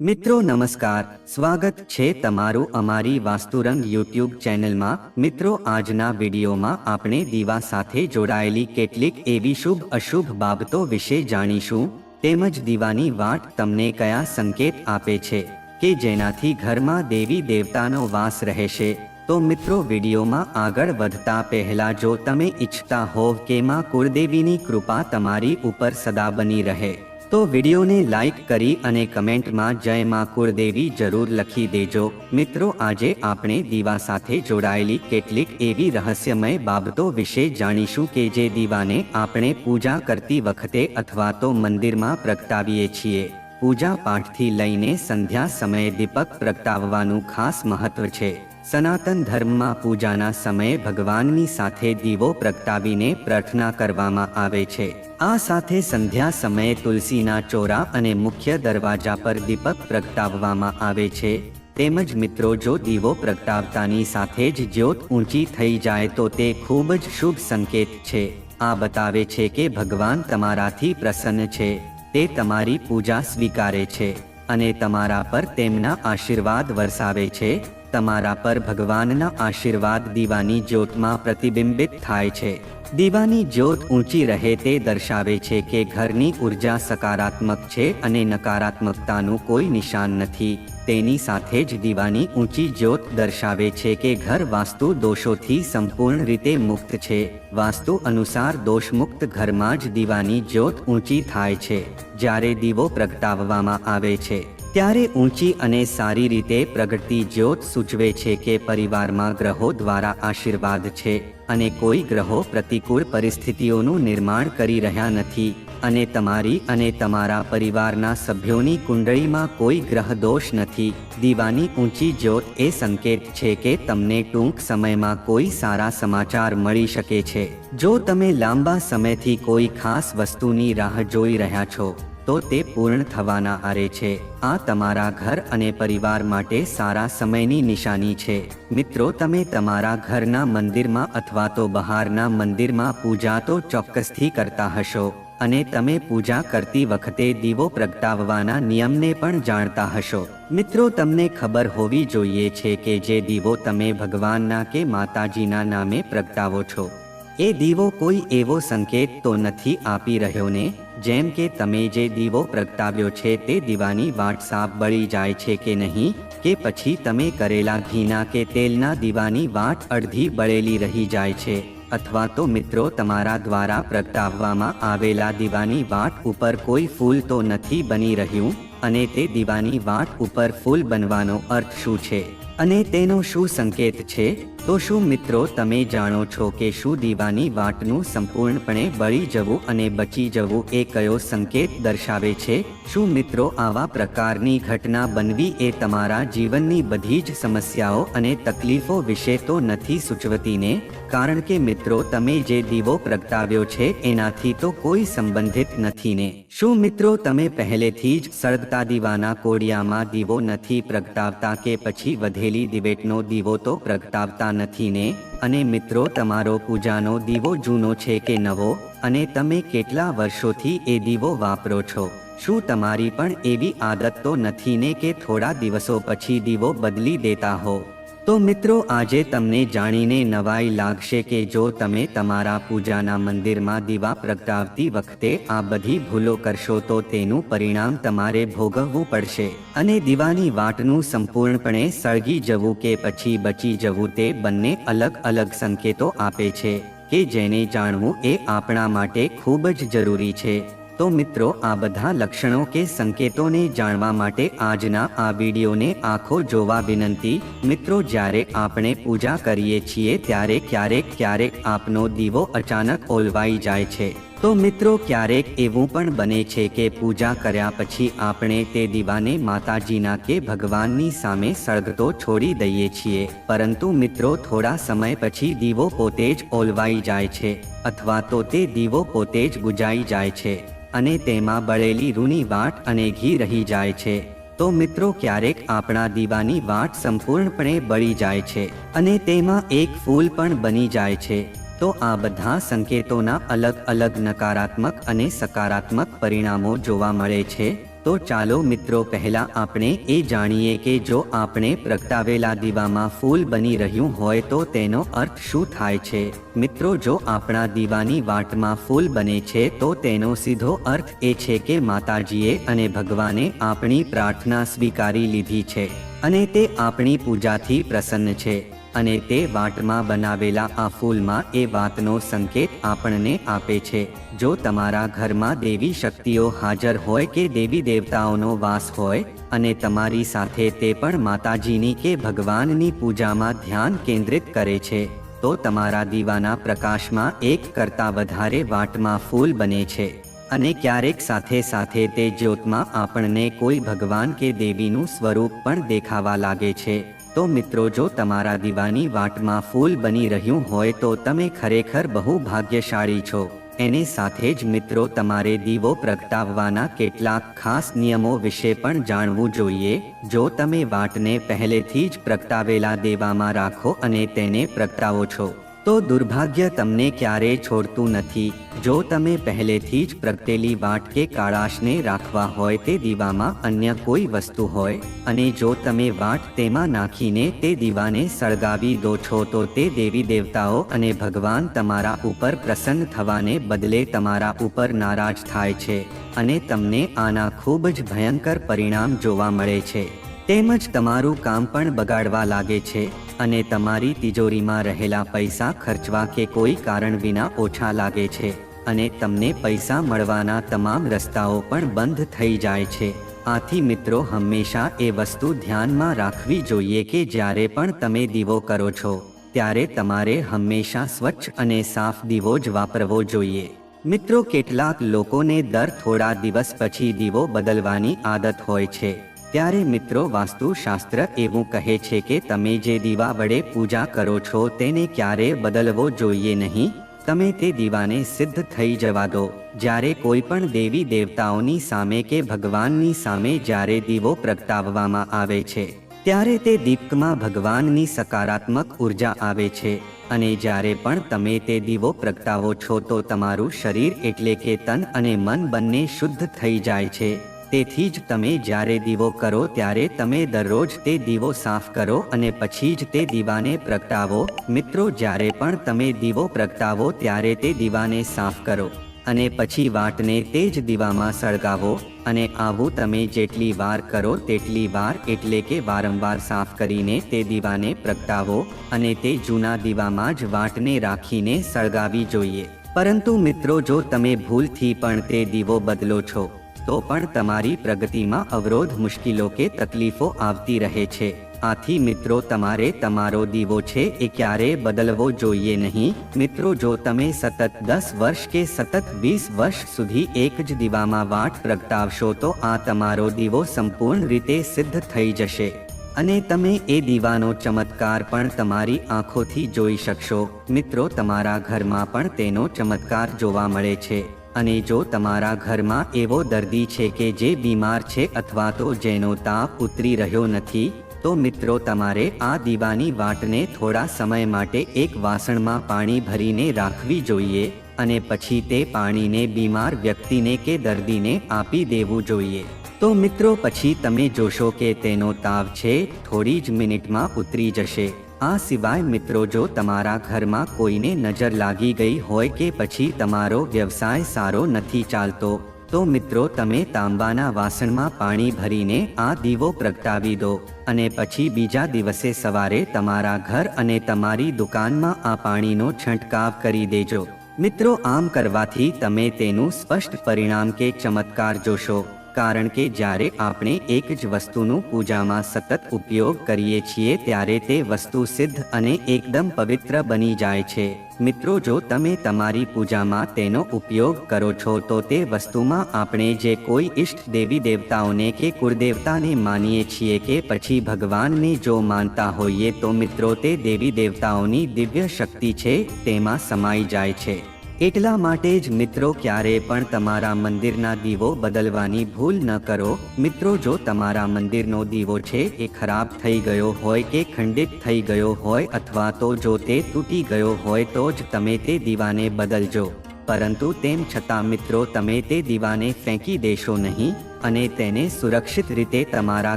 મિત્રો, નમસ્કાર. સ્વાગત છે તમારું અમારી વાસ્તુરંગ યુટ્યુબ ચેનલમાં. મિત્રો, આજના વિડીયોમાં આપણે દીવા સાથે જોડાયેલી કેટલીક એવી શુભ અશુભ બાબતો વિશે જાણીશું. તેમજ દીવાની વાટ તમને કયા સંકેત આપે છે કે જેનાથી ઘરમાં દેવી દેવતાનો વાસ રહેશે. તો મિત્રો, વિડીયોમાં આગળ વધતા પહેલા જો તમે ઈચ્છતા હોવ કે માં કુળદેવીની કૃપા તમારી ઉપર સદા બની રહે. તો વિડીયોને લાઇક કરી અને કમેન્ટમાં જય માં કુળદેવી જરૂર લખી દેજો. મિત્રો, આજે આપણે દીવા સાથે જોડાયેલી કેટલીક એવી રહસ્યમય બાબતો વિશે જાણીશું કે જે દીવાને આપણે પૂજા કરતી વખતે અથવા તો મંદિરમાં પ્રગટાવીએ છીએ. પૂજા પાઠથી લઈને સંધ્યા સમયે દીપક પ્રગટાવવાનું ખાસ મહત્વ છે. સનાતન ધર્મમાં પૂજાના સમયે ભગવાનની સાથે દીવો પ્રગટાવીને પ્રાર્થના કરવામાં આવે છે. આ સાથે સંધ્યા સમયે તુલસીના ચોરા અને મુખ્ય દરવાજા પર દીપક પ્રગટાવવામાં આવે છે. તેમજ મિત્રો, જો દીવો પ્રગટાવતાની સાથે જ જ્યોત ઊંચી થઈ જાય તો તે ખૂબ જ શુભ સંકેત છે. આ બતાવે છે કે ભગવાન તમારાથી પ્રસન્ન છે. તે તમારી પૂજા સ્વીકારે છે અને તમારા પર તેમના આશીર્વાદ વરસાવે છે. તમારા પર ભગવાનના આશીર્વાદ દીવાની જ્યોતમાં પ્રતિબિંબિત થાય છે. દીવાની જ્યોત ઊંચી રહે તે દર્શાવે છે કે ઘરની ઊર્જા સકારાત્મક છે અને નકારાત્મકતાનું કોઈ નિશાન નથી. તેની સાથે જ દીવાની ઊંચી જ્યોત દર્શાવે છે કે ઘર વાસ્તુ દોષોથી સંપૂર્ણ રીતે મુક્ત છે. વાસ્તુ અનુસાર દોષમુક્ત ઘરમાં જ દીવાની જ્યોત ઊંચી થાય છે. જ્યારે દીવો પ્રગટાવવામાં આવે છે ત્યારે ઊંચી અને સારી રીતે પ્રગટતી જ્યોત સૂચવે છે કે પરિવારમાં ગ્રહો દ્વારા આશીર્વાદ છે અને કોઈ ગ્રહો પ્રતિકૂળ પરિસ્થિતિઓનું નિર્માણ કરી રહ્યા નથી. અને તમારી અને તમારા પરિવારના સભ્યોની કુંડળીમાં કોઈ ગ્રહ દોષ નથી. દીવાની ઊંચી જ્યોત એ સંકેત છે કે તમને ટૂંક સમયમાં કોઈ સારા સમાચાર મળી શકે છે. જો તમે લાંબા સમયથી કોઈ ખાસ વસ્તુની રાહ જોઈ રહ્યા છો તો તે પૂર્ણ થવાના આરે છે. આ તમારા ઘર અને પરિવાર માટે સારા સમયની નિશાની છે. મિત્રો, તમે તમારા ઘરના મંદિરમાં અથવા તો બહારના મંદિરમાં પૂજા તો ચોક્કસથી કરતા હશો. અને તમે પૂજા કરતી વખતે દીવો પ્રગટાવવાના નિયમને પણ જાણતા હશો. મિત્રો, તમને ખબર હોવી જોઈએ છે કે જે દીવો તમે ભગવાનના કે માતાજીના નામે પ્રગટાવો છો. એ દીવો કોઈ એવો સંકેત તો નથી આપી રહ્યો ને જેમ કે તમે જે દીવો પ્રગટાવ્યો છે તે દીવાની વાટ સાફ બળી જાય છે કે નહીં? કે પછી તમે કરેલા ઘીના કે તેલના દીવાની વાટ અડધી બળેલી રહી જાય છે? અથવા તો મિત્રો તમારા દ્વારા પ્રગટાવવામાં આવેલા દીવાની વાટ ઉપર કોઈ ફૂલ તો નથી બની રહ્યું? અને તે દીવાની વાટ ઉપર ફૂલ બનવાનો અર્થ શું છે? અને તેનો શું સંકેત છે? તો શું મિત્રો તમે જાણો છો કે શું દીવાની વાટનું સંપૂર્ણપણે બળી જવું અને બચી જવું એ કયો સંકેત દર્શાવે છે? શું મિત્રો આવા પ્રકારની ઘટના બનવી એ તમારા જીવનની બધી જ સમસ્યાઓ અને તકલીફો વિશે તો નથી સૂચવતીને? કારણ કે મિત્રો તમે જે દીવો પ્રગટાવ્યો છે એનાથી તો કોઈ સંબંધિત નથી ને શું મિત્રો તમે પહેલેથી જ સળગતા દીવાના કોડિયામાં દીવો નથી પ્રગટાવતા કે પછી વધેલી દિવેટનો દીવો તો પ્રગટાવતા નથી ને? અને મિત્રો, તમારો પૂજાનો દીવો જૂનો છે કે નવો? અને તમે કેટલા વર્ષોથી એ દીવો વાપરો છો? શું તમારી પણ એવી આદત તો નથી ને કે થોડા દિવસો પછી દીવો બદલી દેતા હો? તો મિત્રો, આજે તમને જાણીને નવાઈ લાગશે કે જો તમે તમારા પૂજાના મંદિરમાં દીવા પ્રગટાવતી વખતે આ બધી ભૂલો કરશો તો તેનું પરિણામ તમારે ભોગવવું પડશે. અને દીવાની વાટનું સંપૂર્ણપણે સળગી જવું કે પછી બચી જવું તે બંને અલગ અલગ સંકેતો આપે છે, કે જેને જાણવું એ આપણા માટે ખૂબ જ જરૂરી છે. તો મિત્રો, આ બધા લક્ષણો કે સંકેતોને જાણવા માટે આજના આ વિડીયોને આખો જોવા વિનંતી. મિત્રો, જ્યારે આપણે પૂજા કરીએ છીએ, ત્યારે ક્યારેક ક્યારેક આપનો દીવો અચાનક ઓલવાઈ જાય છે. તો મિત્રો, ક્યારેક એવું પણ બને છે કે પૂજા કર્યા પછી આપણે તે દીવાને માતાજીના કે ભગવાનની સામે સળગતો છોડી દઈએ છીએ. પરંતુ મિત્રો, થોડા સમય પછી દીવો પોતે જ ઓલવાઈ જાય છે, અથવા તો તે દીવો પોતે જ બુજાઈ જાય છે. અને તેમાં બળેલી રૂની વાટ અને ઘી રહી જાય છે. તો મિત્રો ક્યારેક આપણા દીવાની વાટ સંપૂર્ણપણે બળી જાય છે અને તેમાં એક ફૂલ પણ બની જાય છે. તો આ બધા સંકેતોના અલગ અલગ નકારાત્મક અને સકારાત્મક પરિણામો જોવા મળે છે. તો ચાલો મિત્રો પહેલા આપણે એ જાણીએ કે જો આપણે પ્રગટાવેલા દીવામાં ફૂલ બની રહ્યું હોય તો તેનો અર્થ શું થાય છે? મિત્રો, જો આપણા દીવાની વાટમાં ફૂલ બને છે, તો તેનો સીધો અર્થ એ છે કે માતાજીએ અને ભગવાને આપણી પ્રાર્થના સ્વીકારી લીધી છે અને તે આપણી પૂજાથી પ્રસન્ન છે. અને તે વાટમાં બનાવેલા આ ફૂલમાં એ વાતનો સંકેત આપણને આપે છે. જો તમારા ઘરમાં દેવી શક્તિઓ હાજર હોય કે દેવી દેવતાઓનો વાસ હોય, અને તમારી સાથે તે પણ માતાજીની કે ભગવાનની પૂજામાં ધ્યાન કેન્દ્રિત કરે છે, તો તમારા દીવાના પ્રકાશમાં એક કરતાં વધારે વાટમાં ફૂલ બને છે. અને ક્યારેક સાથે સાથે તે જ્યોતમાં આપણને કોઈ ભગવાન કે દેવીનું સ્વરૂપ પણ દેખાવા લાગે છે. તો મિત્રો, જો તમારા દીવાની વાટમાં ફૂલ બની રહ્યું હોય તો તમે ખરેખર બહુ ભાગ્યશાળી છો. એની સાથે જ મિત્રો, તમારે દીવો પ્રગટાવવાના કેટલાક ખાસ નિયમો વિશે પણ જાણવું જોઈએ. જો તમે વાટને પહેલેથી જ પ્રગટાવેલા દેવામાં રાખો અને તેને પ્રગટાવો છો તો દુર્ભાગ્ય તમને ક્યારેય છોડતું નથી. જો તમે પહેલેથી જ પ્રગટેલી વાટ કે કાળાશને રાખવા હોય તે દીવામાં અન્ય કોઈ વસ્તુ હોય, અને જો તમે વાટ તેમાં નાખીને તે દીવાને સળગાવી દો છો તો તે દેવી દેવતાઓ અને ભગવાન તમારા ઉપર પ્રસન્ન થવાને બદલે તમારા ઉપર નારાજ થાય છે, અને તમને આના ખૂબ જ ભયંકર પરિણામ જોવા મળે છે. તેમજ તમારું કામ પણ બગાડવા લાગે છે અને તમારી તિજોરીમાં રહેલા પૈસા ખર્ચવા કે કોઈ કારણ વિના ઓછા લાગે છે અને તમને પૈસા મળવાના તમામ રસ્તાઓ પણ બંધ થઈ જાય છે. આથી મિત્રો હંમેશા એ વસ્તુ ધ્યાનમાં રાખવી જોઈએ કે જ્યારે પણ તમે દીવો કરો છો, ત્યારે તમારે હંમેશા સ્વચ્છ અને સાફ દીવો જ વાપરવો જોઈએ. મિત્રો કેટલાક લોકોને દર થોડા દિવસ પછી દીવો બદલવાની આદત હોય છે. ત્યારે મિત્રો વાસ્તુશાસ્ત્ર એવું કહે છે કે તમે જે દીવા વડે પૂજા કરો છો તેને ક્યારે બદલવો જોઈએ નહીં? તમે તે દીવાને સિદ્ધ થઈ જવા દો. જ્યારે કોઈ પણ દેવી દેવતાઓની સામે કે ભગવાનની સામે જ્યારે દીવો પ્રગટાવવામાં આવે છે, ત્યારે તે દીપકમાં ભગવાનની સકારાત્મક ઊર્જા આવે છે. અને જ્યારે પણ તમે તે દીવો પ્રગટાવો છો તો તમારું શરીર એટલે કે તન અને મન બંને શુદ્ધ થઈ જાય છે. તેથી જ તમે જ્યારે દીવો કરો ત્યારે તમે દરરોજ તે દીવો સાફ કરો અને પછી જ તે દીવાને પ્રગટાવો. મિત્રો, જ્યારે પણ તમે દીવો પ્રગટાવો ત્યારે તે દીવાને સાફ કરો અને પછી વાટને તે જ દીવામાં સળગાવો અને આવું તમે જેટલી વાર કરો તેટલી વાર, એટલે કે વારંવાર સાફ કરીને તે દીવાને પ્રગટાવો અને તે જૂના દીવામાં જ વાટને રાખીને સળગાવી જોઈએ. પરંતુ મિત્રો, જો તમે ભૂલથી પણ તે દીવો બદલો છો તો પણ તમારી પ્રગતિમાં અવરોધ મુશ્કેલો કે તકલીફો આવતી રહે છે. આથી મિત્રો, તમારે તમારો દીવો છે એ ક્યારે બદલવો જોઈએ નહીં? મિત્રો, જો તમે સતત દસ વર્ષ કે સતત વીસ વર્ષ સુધી એક જ દીવામાં વાટ પ્રગટાવશો તો આ તમારો દીવો સંપૂર્ણ રીતે સિદ્ધ થઈ જશે. અને તમે એ દીવાનો ચમત્કાર પણ તમારી આંખોથી જોઈ શકશો. મિત્રો, તમારા ઘરમાં પણ તેનો ચમત્કાર જોવા મળે છે. અને જો તમારા ઘરમાં એવો દર્દી છે કે જે બીમાર છે અથવા તો જેનો તાપ ઉતરી રહ્યો નથી, તો મિત્રો તમારે આ દીવાની વાટને થોડા સમય માટે એક વાસણમાં પાણી ભરીને રાખવી જોઈએ અને પછી તે પાણીને બીમાર વ્યક્તિને કે દર્દીને આપી દેવું જોઈએ. તો મિત્રો પછી તમે જોશો કે તેનો તાવ છે, થોડી જ મિનિટમાં ઉતરી જશે. આ સિવાય મિત્રો, જો તમારા ઘરમાં કોઈને નજર લાગી ગઈ હોય કે પછી તમારો વ્યવસાય સારો નથી ચાલતો, તો મિત્રો, તમે તાંબાના વાસણમાં પાણી ભરીને આ દીવો પ્રગટાવી દો અને પછી બીજા દિવસે સવારે તમારા ઘર અને તમારી દુકાનમાં આ પાણીનો છંટકાવ કરી દેજો. મિત્રો, આમ કરવાથી તમે તેનું સ્પષ્ટ પરિણામ કે ચમત્કાર જોશો. કારણ કે જ્યારે આપણે એક જ વસ્તુનું પૂજામાં સતત ઉપયોગ કરીએ છીએ ત્યારે તે વસ્તુ સિદ્ધ અને એકદમ પવિત્ર બની જાય છે. મિત્રો, જો તમે તમારી પૂજામાં તેનો ઉપયોગ કરો છો, તો તે વસ્તુમાં આપણે જે કોઈ ઈષ્ટ દેવી દેવતાઓને કે કુળદેવતાને માનીએ છીએ કે પછી ભગવાનને જો માનતા હોઈએ, તો મિત્રો, તે દેવી દેવતાઓની દિવ્ય શક્તિ છે, તેમાં સમાઈ જાય છે. એટલા માટે જ મિત્રો ક્યારે પણ તમારા મંદિરના દીવો બદલવાની ભૂલ ન કરો. મિત્રો, જો તમારા મંદિરનો દીવો છે એ ખરાબ થઈ ગયો હોય કે ખંડિત થઈ ગયો હોય અથવા તો જો તે તૂટી ગયો હોય તો જ તમે તે દીવાને બદલજો. પરંતુ તેમ છતાં મિત્રો, તમે તે દીવાને ફેંકી દેશો નહીં અને તેને સુરક્ષિત રીતે તમારા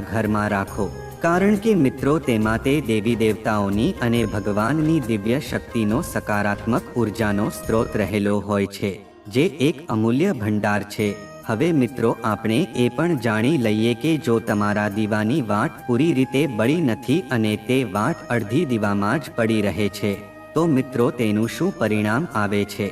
ઘરમાં રાખો. કારણ કે મિત્રો તેમાં તે દેવી દેવતાઓની અને ભગવાનની દિવ્ય શક્તિનો સકારાત્મક ઉર્જાનો સ્ત્રોત રહેલો હોય છે, જે એક અમૂલ્ય ભંડાર છે. હવે મિત્રો, આપણે એ પણ જાણી લઈએ કે જો તમારા દીવાની વાટ પૂરી રીતે બળી નથી અને તે વાટ અડધી દીવામાં જ પડી રહે છે, તો મિત્રો, તેનું શું પરિણામ આવે છે?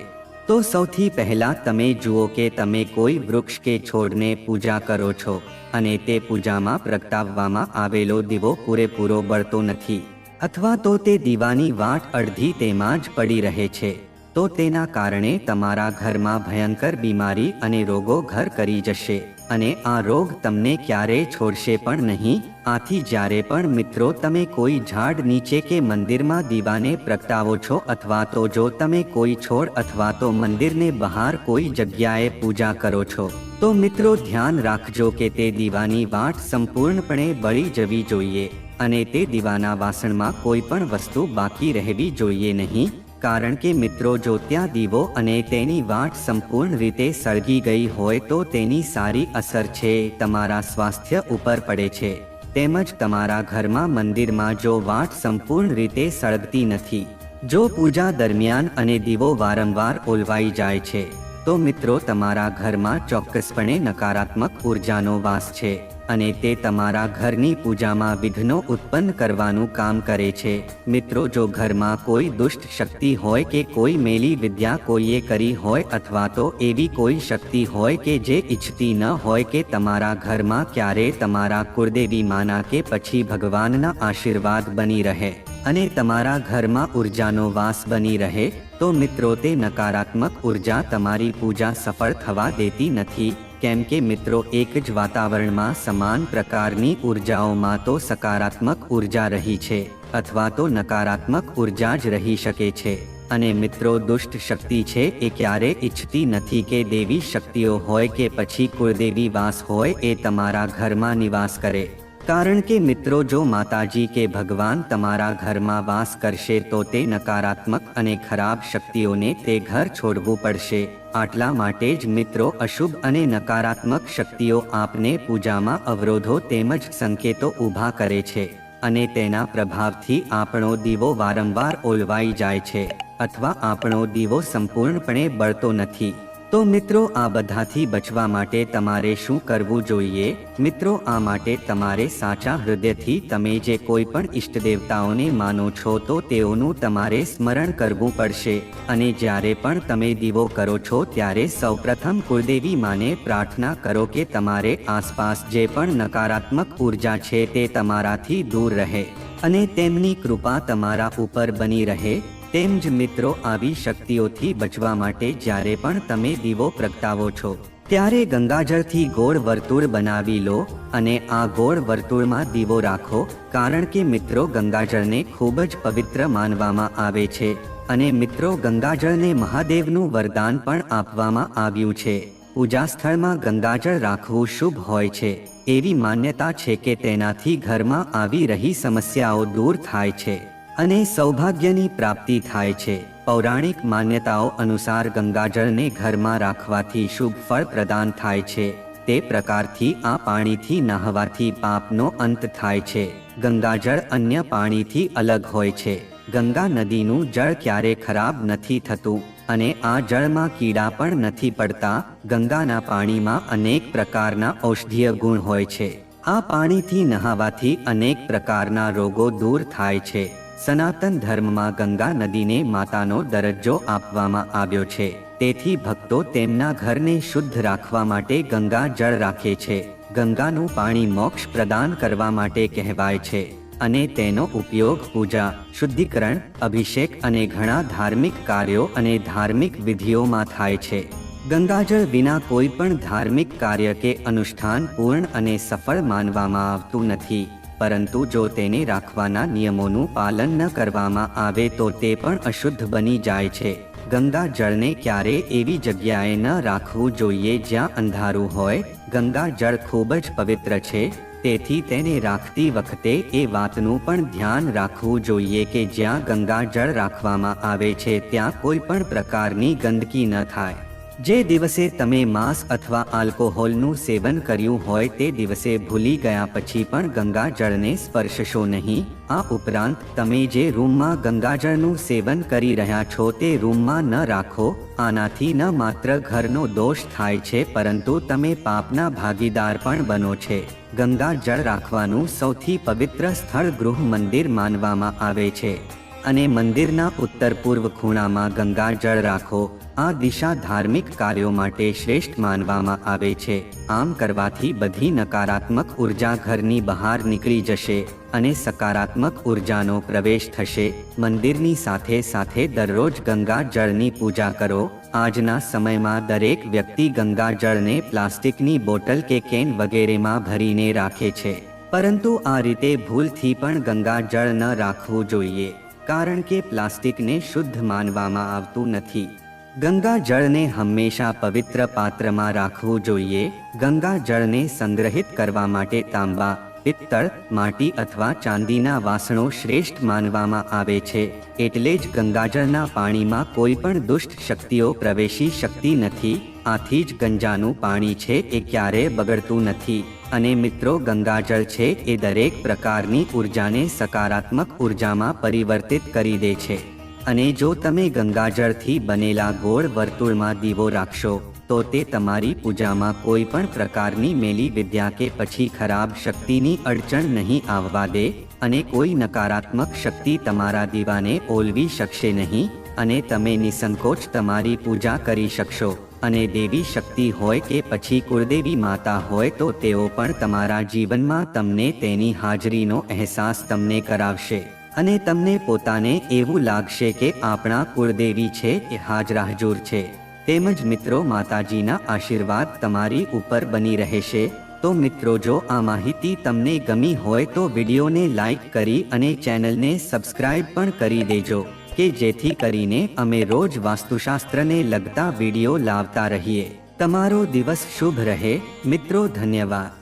તો સૌથી પહેલા તમે જુઓ કે તમે કોઈ વૃક્ષ કે છોડને પૂજા કરો છો અને તે પૂજામાં પ્રગટાવવામાં આવેલો દીવો પૂરેપૂરો બળતો નથી. અથવા તો તે દીવાની વાટ અડધી તેમાં જ પડી રહે છે. તો તેના કારણે તમારા ઘરમાં ભયંકર બીમારી અને રોગો ઘર કરી જશે. અને આ રોગ તમને ક્યારેય છોડશે પણ નહીં. આથી જ્યારે પણ મિત્રો તમે કોઈ ઝાડ નીચે કે મંદિરમાં દીવાને પ્રગટાવો છો અથવા તો જો તમે કોઈ છોડ અથવા તો મંદિરને બહાર કોઈ જગ્યાએ પૂજા કરો છો, તો મિત્રો ધ્યાન રાખજો કે તે દીવાની વાટ સંપૂર્ણપણે બળી જવી જોઈએ. અને તે દીવાના વાસણમાં કોઈ પણ વસ્તુ બાકી રહેવી જોઈએ નહીં. કારણ કે મિત્રો જો ત્યાં દીવો અને તેની વાટ સંપૂર્ણ રીતે સળગી ગઈ હોય તો તેની સારી અસર છે, તમારા સ્વાસ્થ્ય ઉપર પડે છે. તેમજ તમારા ઘરમાં મંદિરમાં જો વાટ સંપૂર્ણ રીતે સળગતી નથી. જો પૂજા દરમિયાન અને દીવો વારંવાર ઓલવાઈ જાય છે, તો મિત્રો તમારા ઘરમાં ચોક્કસપણે નકારાત્મક ઉર્જાનો વાસ છે. અને તે તમારા ઘરની પૂજામાં વિઘ્નો ઉત્પન્ન કરવાનું કામ કરે છે. મિત્રો, જો ઘરમાં કોઈ દુષ્ટ શક્તિ હોય કે કોઈ મેલી વિદ્યા કોઈએ કરી હોય અથવા તો એવી કોઈ શક્તિ હોય કે જે ઈચ્છતી ન હોય કે તમારા ઘરમાં ક્યારે તમારા કુળદેવી માના કે પછી ભગવાનના આશીર્વાદ બની રહે અને તમારા ઘરમાં ઉર્જાનો વાસ બની રહે, તો મિત્રો, તે નકારાત્મક ઊર્જા તમારી પૂજા સફળ થવા દેતી નથી. કેમ કે મિત્રો, એક જ વાતાવરણમાં સમાન પ્રકારની ઉર્જાઓમાં તો સકારાત્મક ઊર્જા રહી છે, અથવા તો નકારાત્મક ઊર્જા જ રહી શકે છે. અને મિત્રો, દુષ્ટ શક્તિ છે એ ક્યારે ઈચ્છતી નથી કે દેવી શક્તિઓ હોય કે પછી કુળદેવી વાસ હોય એ તમારા ઘરમાં નિવાસ કરે. કારણ કે મિત્રો, જો માતાજી કે ભગવાન તમારા ઘરમાં વાસ કરશે, તો તે નકારાત્મક અને ખરાબ શક્તિઓને તે ઘર છોડવું પડશે. આટલા માટે જ મિત્રો, અશુભ અને નકારાત્મક શક્તિઓ આપને પૂજામાં અવરોધો તેમજ સંકેતો ઊભા કરે છે અને તેના પ્રભાવથી આપણો દીવો વારંવાર ઓલવાઈ જાય છે અથવા આપણો દીવો સંપૂર્ણપણે બળતો નથી. તો મિત્રો, આ બધાથી બચવા માટે તમારે શું કરવું જોઈએ? મિત્રો, આ માટે તમારે સાચા હૃદયથી તમે જે કોઈ પણ ઈષ્ટ દેવતાઓને માનો છો, તો તેઓનું તમારે સ્મરણ કરવું પડશે. અને જ્યારે પણ તમે દીવો કરો છો, ત્યારે સૌપ્રથમ કુળદેવી માને પ્રાર્થના કરો કે તમારે આસપાસ જે પણ નકારાત્મક ઊર્જા છે, તે તમારાથી દૂર રહે. અને તેમની કૃપા તમારા ઉપર બની રહે. તેમ જ મિત્રો આવી શક્તિઓથી બચવા માટે જ્યારે પણ તમે દીવો પ્રગટાવો છો, ત્યારે ગંગાજળથી ગોળ વર્તુળ બનાવી લો અને આ ગોળ વર્તુળમાં દીવો રાખો, કારણ કે મિત્રો ગંગાજળને ખૂબ જ પવિત્ર માનવામાં આવે છે અને મિત્રો ગંગાજળને મહાદેવનું વરદાન પણ આપવામાં આવ્યું છે. પૂજા સ્થળમાં ગંગાજળ રાખવું શુભ હોય છે, એવી માન્યતા છે કે તેનાથી ઘરમાં આવી રહી સમસ્યાઓ દૂર થાય છે. અને સૌભાગ્યની પ્રાપ્તિ થાય છે. પૌરાણિક માન્યતાઓ અનુસાર ગંગાજળને ઘરમાં રાખવાથી શુભ ફળ પ્રદાન થાય છે. તે પ્રકારથી આ પાણીથી નહાવાથી પાપનો અંત થાય છે. ગંગાજળ અન્ય પાણીથી અલગ હોય છે. ગંગા નદીનું જળ ક્યારે ખરાબ નથી થતું અને આ જળમાં કીડા પણ નથી પડતા, ગંગાના પાણીમાં અનેક પ્રકારના ઔષધીય ગુણ હોય છે. આ પાણીથી નહાવાથી અનેક પ્રકારના રોગો દૂર થાય છે. સનાતન ધર્મમાં ગંગા નદીને માતાનો દરજ્જો આપવામાં આવ્યો છે. તેથી ભક્તો તેમના ઘરને શુદ્ધ રાખવા માટે ગંગા જળ રાખે છે. ગંગાનું પાણી મોક્ષ પ્રદાન કરવા માટે કહેવાય છે અને તેનો ઉપયોગ પૂજા, શુદ્ધિકરણ, અભિષેક અને ઘણા ધાર્મિક કાર્યો અને ધાર્મિક વિધિઓમાં થાય છે. ગંગાજળ વિના કોઈ પણ ધાર્મિક કાર્ય કે અનુષ્ઠાન પૂર્ણ અને સફળ માનવામાં આવતું નથી. પરંતુ જો તેને રાખવાના નિયમોનું પાલન ન કરવામાં આવે તો તે પણ અશુદ્ધ બની જાય છે. ગંગા જળને ક્યારે એવી જગ્યાએ ન રાખવું જોઈએ જ્યાં અંધારું હોય? ગંગા જળ ખૂબ જ પવિત્ર છે, તેથી તેને રાખતી વખતે એ વાતનું પણ ધ્યાન રાખવું જોઈએ કે જ્યાં ગંગા જળ રાખવામાં આવે છે ત્યાં કોઈ પણ પ્રકારની ગંદકી ન થાય. જે દિવસે તમે માંસ અથવા આલ્કોહોલનું સેવન કર્યું હોય તે દિવસે ભૂલી ગયા પછી પણ ગંગાજળને સ્પર્શશો નહીં. આ ઉપરાંત, તમે જે રૂમમાં ગંગાજળનું સેવન કરી રહ્યા છો તે રૂમમાં ન રાખો, આનાથી ન માત્ર ઘરનો દોષ થાય છે, પરંતુ તમે પાપના ભાગીદાર પણ બનો છે. ગંગાજળ રાખવાનું સૌથી પવિત્ર સ્થળ ગૃહ મંદિર માનવામાં આવે છે. અને મંદિરના ઉત્તર પૂર્વ ખૂણામાં ગંગાજળ રાખો. આ દિશા ધાર્મિક કાર્યો માટે શ્રેષ્ઠ માનવામાં આવે છે. આમ કરવાથી બધી નકારાત્મક ઊર્જા ઘરની બહાર નીકળી જશે અને સકારાત્મક ઉર્જાનો પ્રવેશ થશે. મંદિરની સાથે સાથે દરરોજ ગંગા જળની પૂજા કરો. આજના સમયમાં દરેક વ્યક્તિ ગંગા જળને પ્લાસ્ટિકની બોટલ કે કેન વગેરેમાં ભરીને રાખે છે. પરંતુ આ રીતે ભૂલથી પણ ગંગા જળ ન રાખવું જોઈએ. કારણ કે પ્લાસ્ટિકને શુદ્ધ માનવામાં આવતું નથી. ગંગા જળને હંમેશા પવિત્ર પાત્રમાં રાખવું જોઈએ. ગંગા જળને સંગ્રહિત કરવા માટે તાંબા પિત્તળ માટી અથવા ચાંદીના વાસણો શ્રેષ્ઠ માનવામાં આવે છે, એટલે જ ગંગાજળના પાણીમાં કોઈ પણ દુષ્ટ શક્તિઓ પ્રવેશી શકતી નથી, આથી જ ગંજાનું પાણી છે એ ક્યારેય બગડતું નથી, અને મિત્રો ગંગાજળ છે એ દરેક પ્રકારની ઉર્જાને સકારાત્મક ઉર્જામાં પરિવર્તિત કરી દે છે, અને જો તમે ગંગાજળથી બનેલા ગોળ વર્તુળમાં દીવો રાખશો તો તે તમારી પૂજામાં કોઈ પણ પ્રકારની મેલી વિદ્યા કે પછી ખરાબ શક્તિની અડચણ નહીં આવવા દે અને કોઈ નકારાત્મક શક્તિ તમારા દીવાને ઓલવી શકશે નહીં અને તમે નિસંકોચ તમારી પૂજા કરી શકશો અને દેવી શક્તિ હોય કે પછી કુળદેવી માતા હોય તો તેઓ પણ તમારા જીવનમાં તમને તેની હાજરીનો અહેસાસ તમને કરાવશે અને તમને પોતાને એવું લાગશે કે આપણા કુળદેવી છે એ હાજરા હજુર છે. તેમજ મિત્રો, માતાજીના આશીર્વાદ તમારી ઉપર બની રહેશે. તો મિત્રો, જો આ માહિતી તમને ગમી હોય તો વિડીયોને લાઈક કરી અને ચેનલને સબસ્ક્રાઇબ પણ કરી દેજો, કે જેથી કરીને અમે રોજ વાસ્તુશાસ્ત્રને લગતા વીડિયો લાવતા રહીએ. તમારો દિવસ શુભ રહે. મિત્રો, ધન્યવાદ.